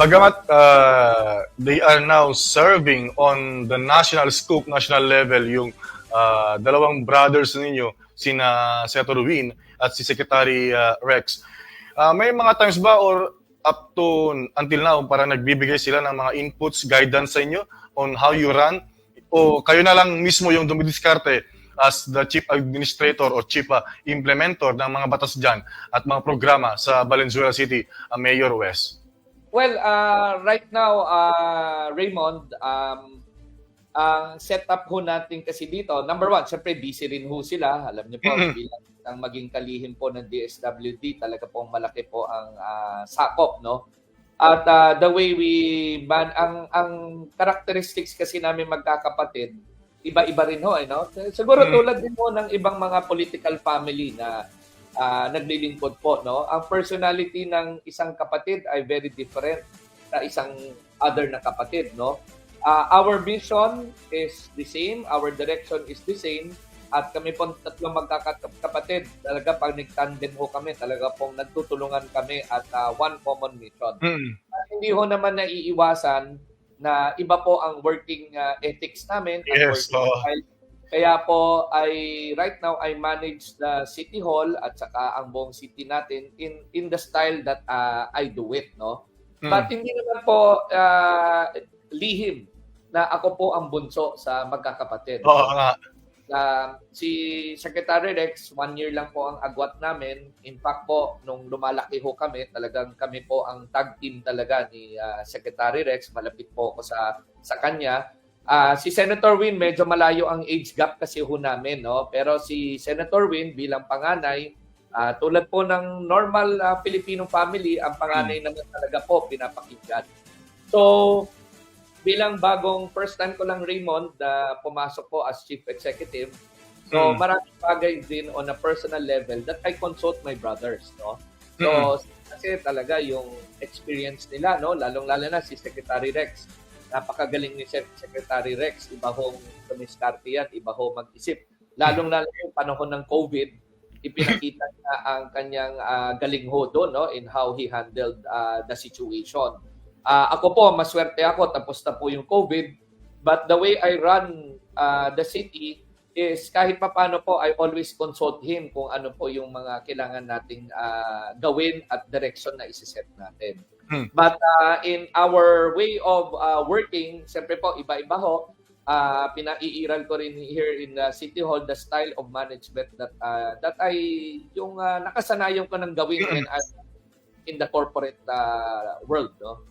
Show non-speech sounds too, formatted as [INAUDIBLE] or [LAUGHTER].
bagamat uh, they are now serving on the national scope, national level, yung uh, dalawang brothers ninyo, sina Senator Win at si Secretary uh, Rex. Uh, may mga times ba or up to until now para nagbibigay sila ng mga inputs, guidance sa inyo on how you run? O kayo na lang mismo yung dumidiskarte as the chief administrator or chief uh, implementer ng mga batas dyan at mga programa sa Valenzuela City, uh, Mayor West? Well, uh, right now, uh, Raymond, um, ang setup ho natin kasi dito, number one, syempre busy rin ho sila. Alam niyo po, bilang ang maging kalihim po ng DSWD, talaga pong malaki po ang ah, sakop, no? At ah, the way we man ang ang characteristics kasi namin magkakapatid, iba-iba rin ho, eh, no? Siguro Mm. tulad din po ng ibang mga political family na ah, naglilingkod po, no? Ang personality ng isang kapatid ay very different sa isang other na kapatid, no? Ah, our vision is the same, our direction is the same, at kami po tatlong magkakapatid, talaga pag nag-tandem ho kami, talaga pong nagtutulungan kami at ah, one common mission. Mm. At hindi ho naman naiiwasan na iba po ang working ah, ethics namin. ang Yes, working oo. style. Kaya po ay right now I manage the City Hall at saka ang buong city natin in in the style that ah, I do it, no? Mm. But hindi naman po ah, lihim na ako po ang bunso sa magkakapatid. Oo nga. Ah, si Secretary Rex, one year lang po ang agwat namin. In fact po, nung lumalaki ho kami, talagang kami po ang tag team talaga ni ah, Secretary Rex. Malapit po ako sa, sa kanya. Ah, si Senator Win, medyo malayo ang age gap kasi ho namin. No? Pero si Senator Win bilang panganay, ah, tulad po ng normal ah, Filipino family, ang panganay naman talaga po pinapakinggan. So, bilang bagong first time ko lang Raymond na pumasok po as chief executive. So Mm. maraming bagay din on a personal level that I consult my brothers, no. So Mm. kasi talaga yung experience nila, no, lalong-lalo na si Secretary Rex. Napakagaling ni Sec- Secretary Rex, iba hong tumiskarte yan, iba ho mag-isip. Lalong-lalo yung panahon ng COVID, ipinakita [LAUGHS] niya ang kanyang ah, galing ho doon, no, in how he handled ah, the situation. Ah, ako po, maswerte ako, tapos na po yung COVID. But the way I run ah, the city is kahit papano po, I always consult him kung ano po yung mga kailangan nating ah, gawin at direction na isiset natin. Hmm. But ah, in our way of ah, working, siyempre po, iba-iba ho. Ah, pinaiiral ko rin here in the City Hall the style of management that ah, that I yung ah, nakasanayan ko ng gawin when I'm in the corporate ah, world, no?